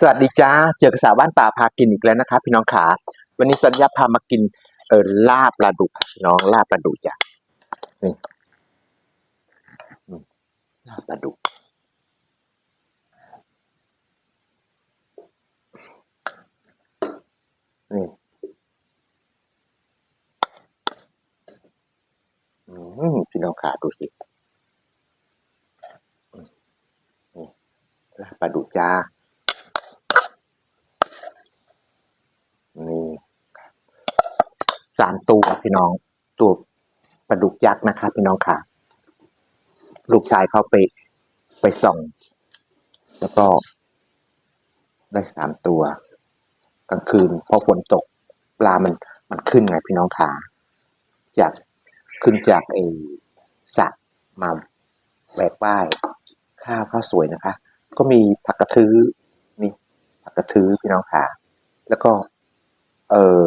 สวัสดีจ้า เจอกับสาวบ้านป่าพากินอีกแล้วนะคะ พี่น้องขา วันนี้สัญญาพามากินเออลาบปลาดุกพี่น้องลาบปลาดุกจ้ะนี่ลาบปลาดุกนี่พี่น้องขาดูสินี่ลาบปลาดุกจ้า นี่ สามตัวพี่น้องตัวปลาดุกยักษ์นะคะพี่น้องค่ะ ลูกชายเขาไปไปส่อง แล้วก็ได้สามตัว กลางคืนพอฝนตกปลามันมันขึ้นไงพี่น้องขาจากขึ้นจากไอ้สระมาแหวกป้ายข้าวข้าวสวยนะคะ ก็มีผักกระทือนี่ผักกระทือพี่น้องขาแล้วก็ เอ่อ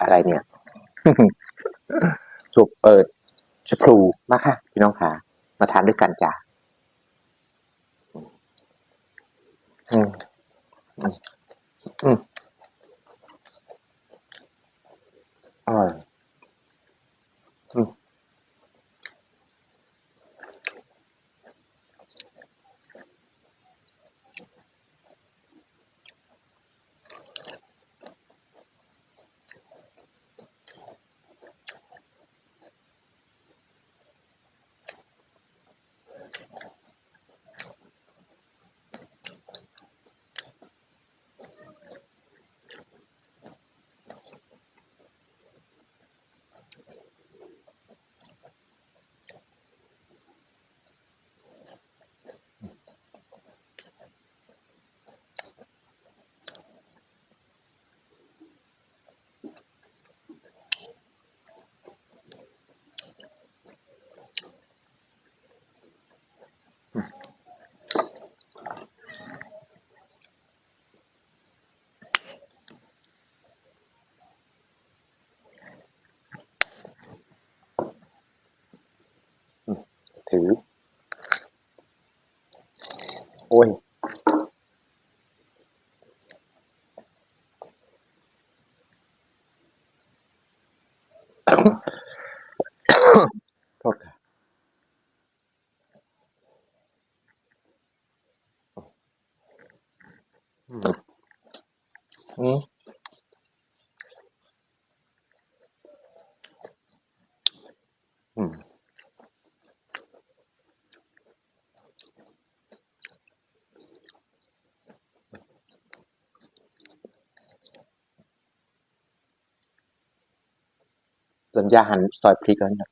อะไรเนี่ย สุกเปิดชะพลูมาค่ะ พี่น้องค่ะมาทานด้วยกันจ้ะอืมอืม ถือ โอ้ย โทษค่ะอืม สัญญาหันซอยพริกแล้วเนี่ย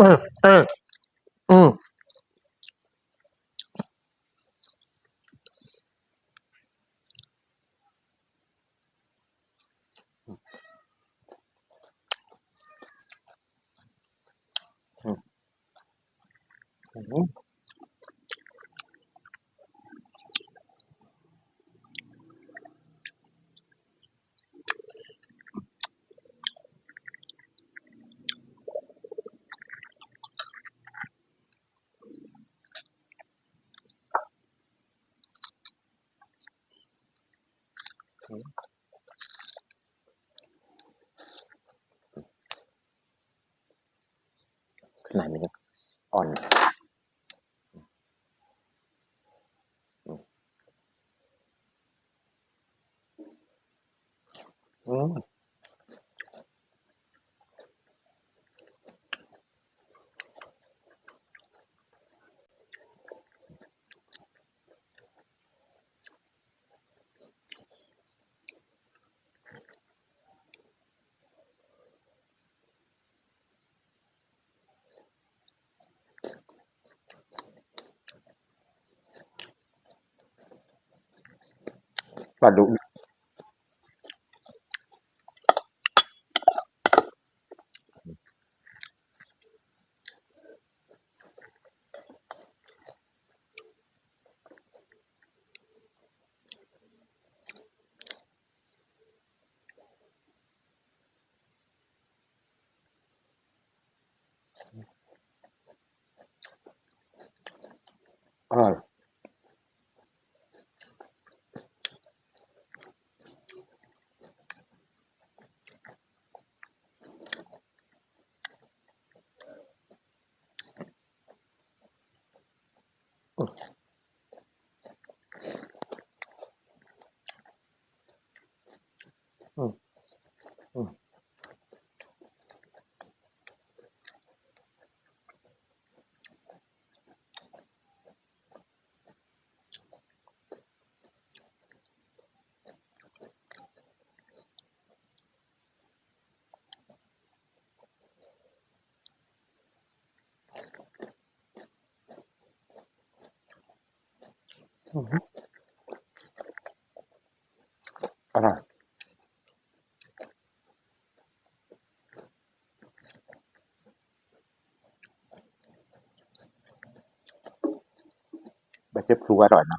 เออเอ ขนาดนี้อ่อนอืมอืม ปลา ดุกอร่ อือฮึอร่อยใบเจ็บพลูอร่อยเนอ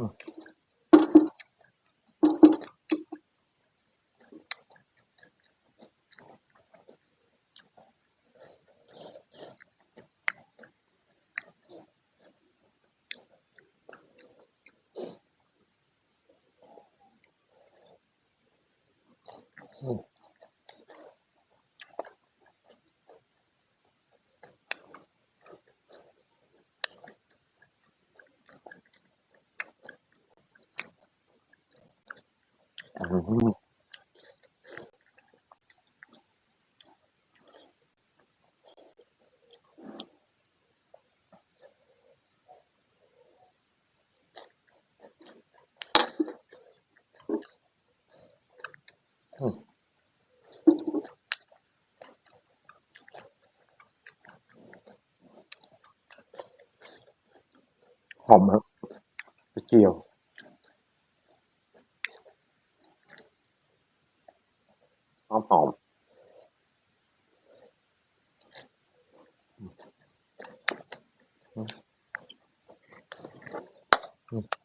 ะอืมอืม หอมครับกระเจียวหอมหอมอืม